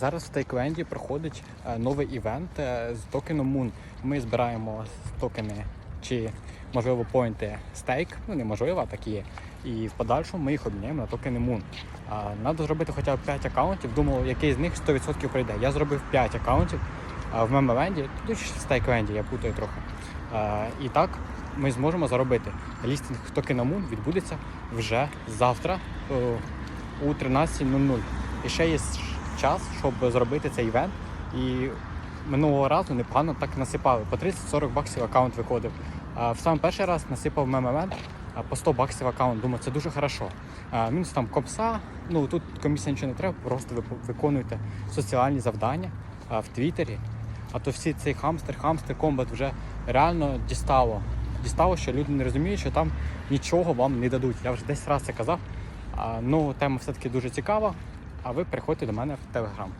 Зараз в Тейквенді проходить е, новий івент е, з токеном Moon. Ми збираємо токени чи можливо поінти стейк, ну неможливо, а такі є. І в подальшому ми їх обміняємо на токени Moon. Треба зробити хоча б 5 аккаунтів. Думав, який з них 100% прийде. Я зробив 5 аккаунтів в мемовенді, тут ще в стейквенді, я путаю трохи. І так ми зможемо заробити. Лістинг токена Moon відбудеться вже завтра о, у 13.00. І ще є час, щоб зробити цей івент. І минулого разу непогано так насипали. По 30-40 баксів аккаунт виходив. А в сам перший раз насипав мем-евент по 100 баксів аккаунт. Думаю, це дуже хорошо. А, мінус там компса. Ну тут комісія нічого не треба, просто ви виконуєте соціальні завдання а, в Твіттері. А то всі цей хамстер, хамстер, комбат вже реально дістало. Дістало, що люди не розуміють, що там нічого вам не дадуть. Я вже десь раз це казав. Ну, тема все-таки дуже цікава. А ви приходьте до мене в Телеграм.